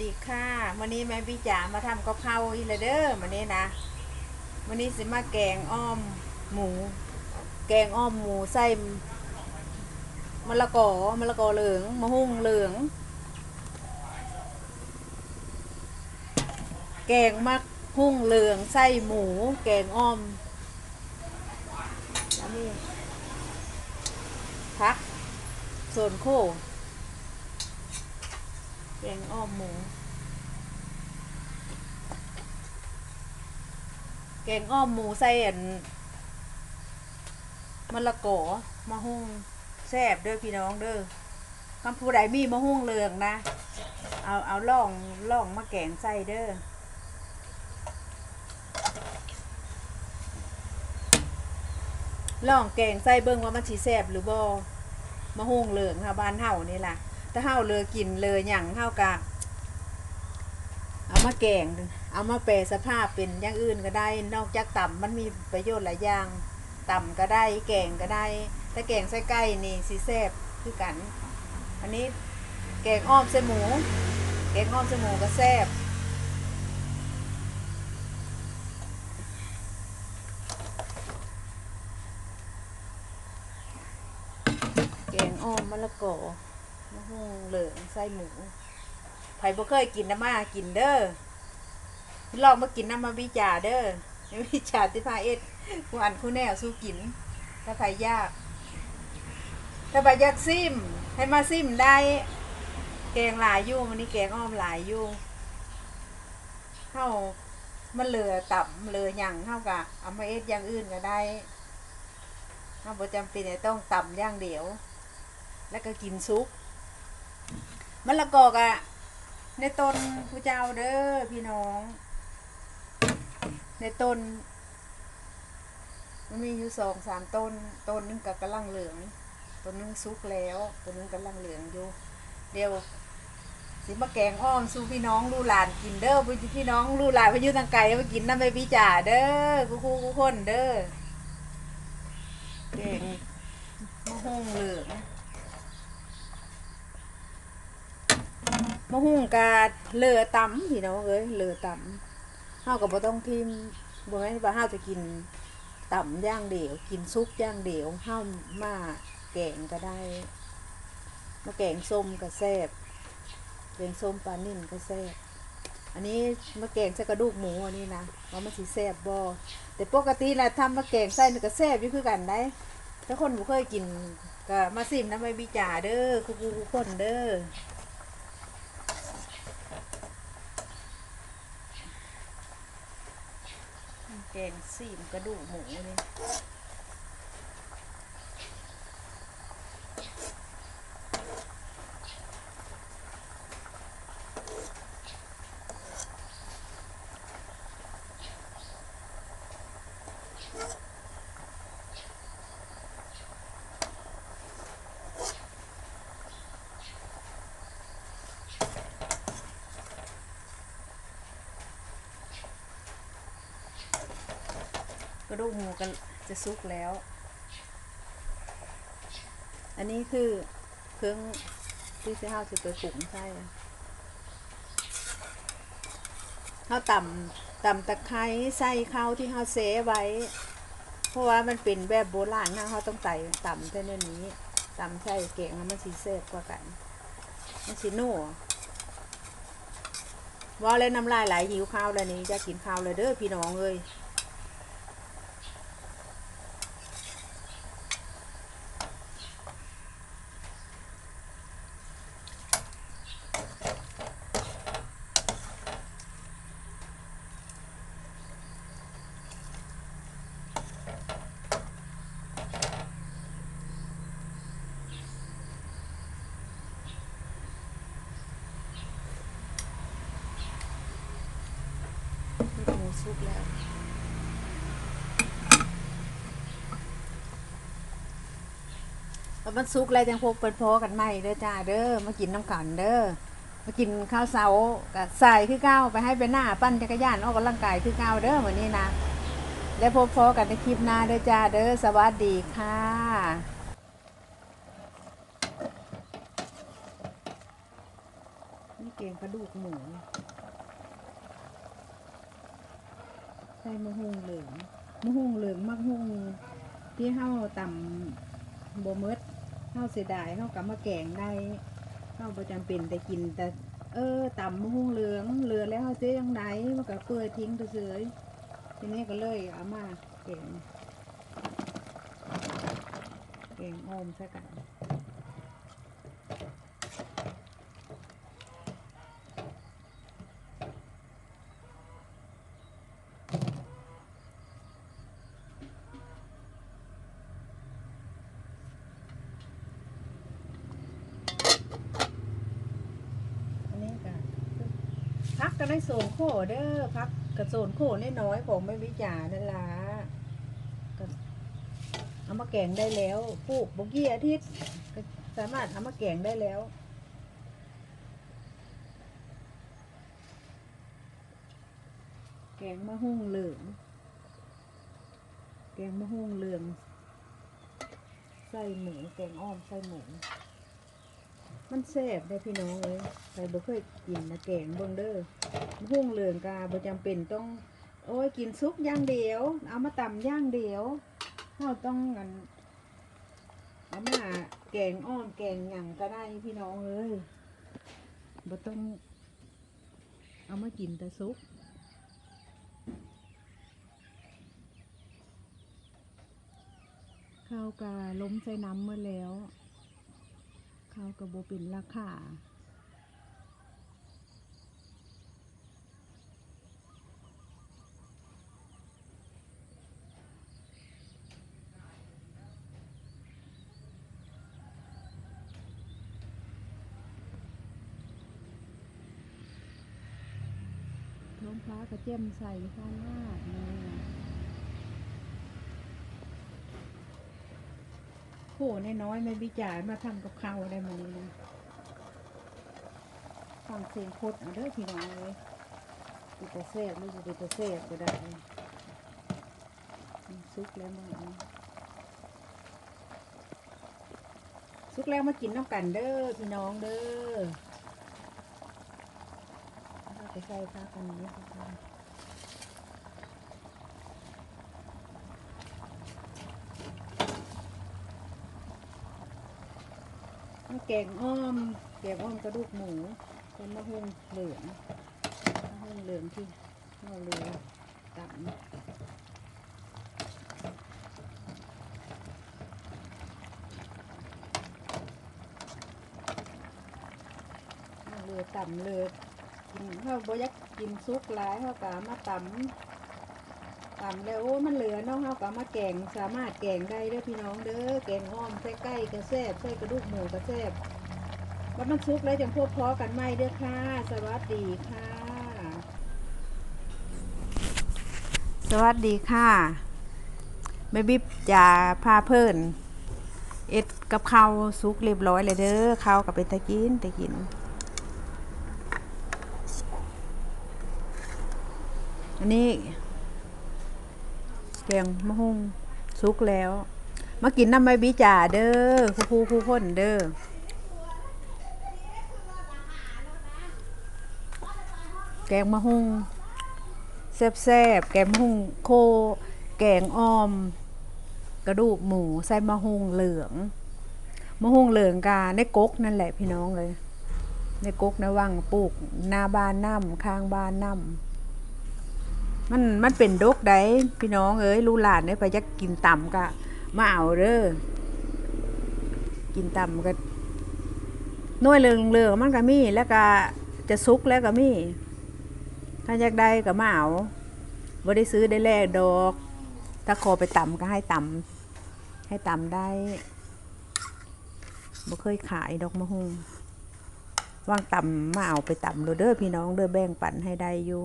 ดีค่ะวันนี้แม่พี่จ๋ามาทำกะเพราอีละเด้อวันนี้นะวันนี้สิมาแกงอ้อมหมู แกงอ้อมหมูใส่มะละกอมะละกอเหลืองมะฮุ่งเหลือง แกงมักหุ่งเหลืองไส้หมู แกงอ้อมแล้วนี่พักโซนโค แกงอ้อมหมู แกงอ้อมหมูใส่อันมะละกอมะฮุ่งแซ่บเด้อพี่น้องเด้อคำผู้ใดมีมะฮุ่งเหลืองนะ เอาเอาล่องล่องมาแกงใส่เด้อล่องแกงใส่เบิ่งว่ามันสิแซ่บหรือบ่มะฮุ่งเหลืองค่ะบ้านเฮานี่ล่ะ ถ้าเฮาเลยกินเลยหยังเฮากะเอามาแกง เอามาแปรสภาพเป็นอย่างอื่นก็ได้ นอกจากต่ำมันมีประโยชน์หลายอย่าง ต่ำก็ได้แกงก็ได้ถ้าแกงใส่ไก่นี่สิแซ่บคือกัน อันนี้แกงอ้อมใส่หมู แกงอ้อมใส่หมูก็แซ่บแกงอ้อมมะละกอ มะฮุ่งเหลืองไส้หมูไผ่บ่เคยกินน้ำมากินเด้อลองมากินน้ำมาวิจาเด้อวิจาที่พาเอ็ดกูอันคู่แนวสู้กิน ถ้าไผ่ยาก ถ้าไผอยากซิมให้มาซิมได้ แกงหลายยู่วันนี้แกงอ้อมหลายยู่เฮามันเหลือต่ำเหลือหยังเฮากะเอามาเอ็ดอย่างอื่นก็ได้เฮาบ่จำเป็นจะต้องต่ำย่างเดียว แล้วก็กินซุป มะละกอกอะในต้นผู้เจ้าเด้อพี่น้อง ในต้นมันมีอยู่สองสามต้น ต้นนึงกับกำลังเหลือง ต้นนึงซุกแล้วต้นนึงกำลังเหลืองอยู่ เดี๋ยวสิมาแกงอ้อมสู้พี่น้องลูหลานกินเด้อพี่น้องลูหลานไปอยู่ทางไกลมากินน้ำไปพี่จ่าเด้อกูคูกูคนเด้อแกงมะฮงเหลือง มะฮุ่งกาเลอตำพี่น้องเอ้ยเลอตำเฮาก็บ่ต้องทิมบ่แม่นว่าเฮาจะกินตำอย่างเดียว กินซุปย่างเดียวเฮามาแกงก็ได้มาแกงส้มก็แซ่บแกงส้มปลานิ่นก็แซ่บอันนี้มาแกงใส่กระดูกหมูอันนี้นะว่ามันสิแซ่บบ่แต่ปกติแล้วทำมาแกงใส่นี่ก็แซ่บอยู่คือกันได้ ถ้าคนบ่เคยกินก็มาซิมน้ำใบบิจ่าเด้อคุกคุคนเด้อ แกงซีมกระดูกหมูนี่ ระดูกหมูก็จะสุกแล้ว อันนี้คือเครื่องที่ที่เฮาจะไปปรุงใช่เฮาต่ำต่ำตะไคร้ใส่ข้าวที่เฮาเซไว้ เพราะว่ามันเป็นแบบโบราณนะเฮาต้องใส่ต่ำเท่านี้ต่ำใส่เก่งแล้วมันสีเซฟกว่ากัน มันสีนัวว่าเลยน้ำลายไหลหิวข้าวแล้วนี้จะกินข้าวเลยเด้อพี่น้องเอ้ยูกแล้วพอมันสุกแล้วจังพกเป็นพอกันไหมเด้อจ้าเด้อ มากินน้ำกันเด้อ มากินข้าวเสากับใส่คือเก้าไปให้ไปหน้าปั้นจักรยานออกกำลังกายคือเก้าเด้อวันนี้นะ แล้วพบพอกันในคลิปหน้าเด้อจ้าเด้อ สวัสดีค่ะนี่แกกงกระดูกหมู ใส่มะฮุงเหลืองมะฮุงเหลืองมะฮุงที่เฮาต่ำบ่หมดเฮาเสียดายเฮากับมาแกงได้เฮาประจำเป็นแต่กินแต่ เออต่ำมะฮุงเหลืองเหลือแล้วเฮาเจ๊ยังไดมันก็เปื่อยทิ้งไปเฉยทีนี้ก็เลยเอามาแกงแกงอมใส่กันนี้ก็พั กก็ได้โซนโคเด้อพักกับโซนโคน้อยๆของไม่วิจานั่นล่ะเอามาแกงได้แล้วปลูกบกี้อาทิตย์สามารถเอามาแกงได้แล้วแกงมะฮุ่งเหลือง แกงมะฮุ่งเหลือง ใส่หมูแกงอ้อมใส่หมู มันแซ่บได้พี่น้องเลยใครบ่เคยกินนะแกงเบิ่งเด้อ หุ่งเหลืองกาบ่จำเป็นต้อง โอ้ยกินซุปย่างเดียว เอามาตำอย่างเดียวเฮาต้องอันเอามาแกงอ้อมแกงหยังก็ได้พี่น้องเอ้ยบ่ต้อง เอามากินแต่ซุปข้าวกาล้มใส่น้ำเมาแล้วเขาวกะโบเป็นราคา ฟ้ากระเจ้มใส่ฟ้าลาดเลยโหน้อยๆไม่วิจารณ์มาทำกับข้าวได้มาเลยนะฟังเสียงโคตรเอาเด้อพี่น้องเลยเป็นตะเซ่บหรือจะเป็นตะเซ่ก็ได้ซุกแล้วมั้งซุกแล้วมากินน้ำกันเด้อพี่น้องเด้อ ใส่ข้ากันนี้ค่ะแกงอ้อม แกงอ้อมกระดูกหมูเป็นมะฮุ่งเหลืองมะฮุ่งเหลืองที่เราเลือตับเอาเรือต่ำเลยกิน เขาบ่อยักกินซุกหลายเขากะมาตำตำแล้วโอ้มันเหลือเน้องเขากะมาแกงสามารถแกงได้เด้อพี่น้องเด้อแกงอ้อมใส่ไก่กระแซบใส่กระดูกหมูกระแซบแล้วมันซุกแล้วจังพวกพอกันไหมเด้อค่ะ สวัสดีค่ะ สวัสดีค่ะแม่บิ๊บจะพาเพิ่นเอ็ดกับข้าวซุกเรียบร้อยเลยเด้อข้าวกับเป็นตะกินตะกิน อันนี้ แกงมะฮุ่งซุกแล้ว มากินน้ำใบบิจ่าเด้อคู่คู่คู่คนเด้อแกงมะฮุ่งแซ่บๆแกงมะฮุ่งโค แกงอ้อม กระดูกหมูใส่มะฮุ่งเหลืองมะฮุ่งเหลืองกาในกกนั่นแหละพี่น้องเลย ในกกในวังปลูกหน้าบ้านน้ำข้างบ้านน้ำ มันมันเป็นดกได้พี่น้องเอ้ยลูกหลานเนี่ยไปจะกินต่ำกะมาเอาเด้อกินต่ำก็น่วยเหลืองๆมันก็มีแล้วก็จะซุกแล้วก็มีถ้าอยากได้ก็มาเอาบ่ได้ซื้อได้แลกดอก ถ้าขอไปต่ำก็ให้ต่ำให้ต่ำได้บ่เคยขายดอกมะฮุงว่างต่ำมาเอาไปต่ำโลดเด้อพี่น้องเด้อแบ่งปันให้ได้อยู่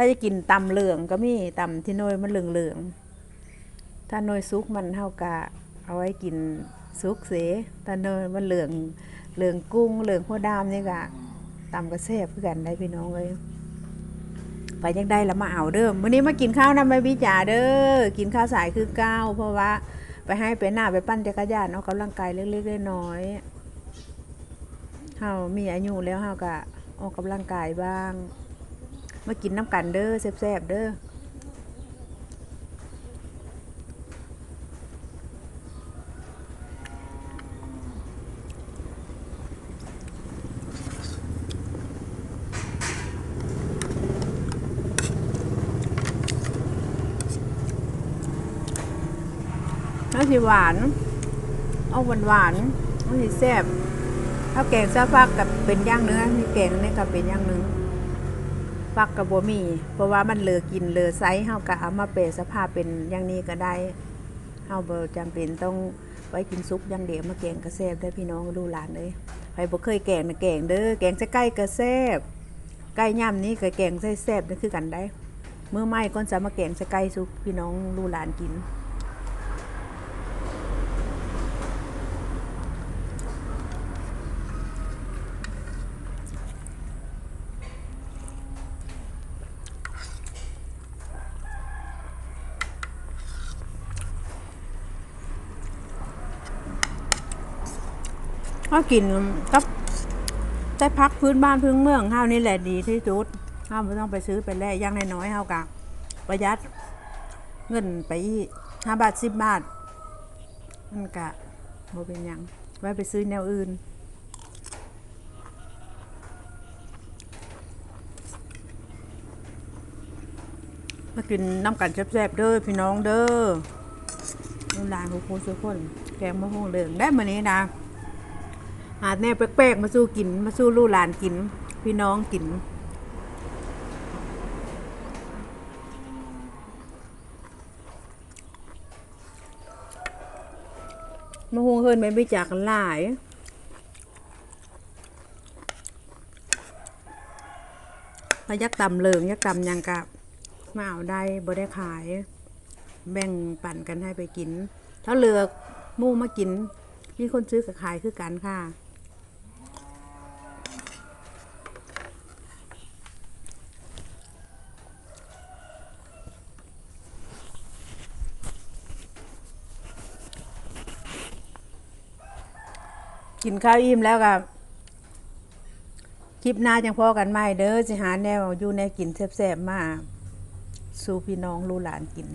ถ้าจะกินตำเหลืองก็มีตำที่น้อยมันเหลืองเหลืองๆถ้าน้อยซุกมันเท่ากะเอาไว้กินซุกเสถ้าน้อยมันเหลืองเหลืองกุ้งเหลืองหัวดามนี่กะตำกระแซบคือกันได้พี่น้องเลยไปยังได้แล้วมาเอาเด้อวันนี้มากินข้าวนำไปวิจาเด้อกินข้าวสายคือเก้าเพราะว่าไปให้ไปหน้าไปปั้นจักรยานออกกำลังกายเล็กๆน้อยๆเฮามีอายุแล้วเฮาก็ออกกำลังกายบ้าง มากินน้ำกันเด้อแซ่บๆเด้อน้ำสีหวาน เอาหวานหวานน้ำสีแซ่บถ้าแกงซาฟักกับเป็นย่างเนื้อนี่แกงนี่ก็เป็นย่างเนื้อ ฟักกับบัมี เพราะว่ามันเลือกินเลือไซส์เฮากะเอามาเปรสภาพเป็นอย่างนี้ก็ได้เฮาบ่จำเป็นต้องไว้กินซุปอย่างเดียวมาแกงกระแซบได้พี่น้องดูหลานเลยใครบ่เคยแกงนะแกงเด้อแกงใส่ไก่กระแซบไก่ย่ำนี้ก็แกงใส่แซบนี่คือกันได้เมื่อไม่ก้อนจะมาแกงใส่ไก่ซุปพี่น้องดูหลานกิน ก็กินกับแต่พักพื้นบ้านพื้นเมืองข้าวนี่แหละดีที่สุดข้าวไม่ต้องไปซื้อไปแลกย่างน้อยๆข้าวกะประหยัดเงินไปห้าบาทสิบบาทมันกะโมเป็นยังไว้ไปซื้อแนวอื่นมากินน้ำกันแซ่บๆเด้อพี่น้องเด้อลูกหลานของครูทุกคน แกงมะฮงเหลืองได้มานี้นะ หาแน่แปลกๆมาสู้กิน มาสู้ลูกหลานกิน พี่น้องกินมะฮวงเฮินไม่ไปจากกันหลายพยักตำเลืองยักตำยังกะมาเอาได้บ่ได้ขาย แบ่งปั่นกันให้ไปกิน ถ้าเลือกมู่มากิน มีคนซื้อกับขายคือกันค่ะ กินข้าวอิ่มแล้วกับคลิปหน้าจังพอกันไหมเด้อสิหาแนวอยู่ในกินแซ่บๆมาสู่พี่น้องลูกหลานกิน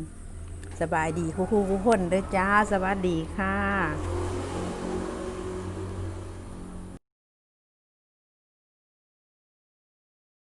สบายดีคู่ๆคู่คนเด้อจ้าสวัสดีค่ะ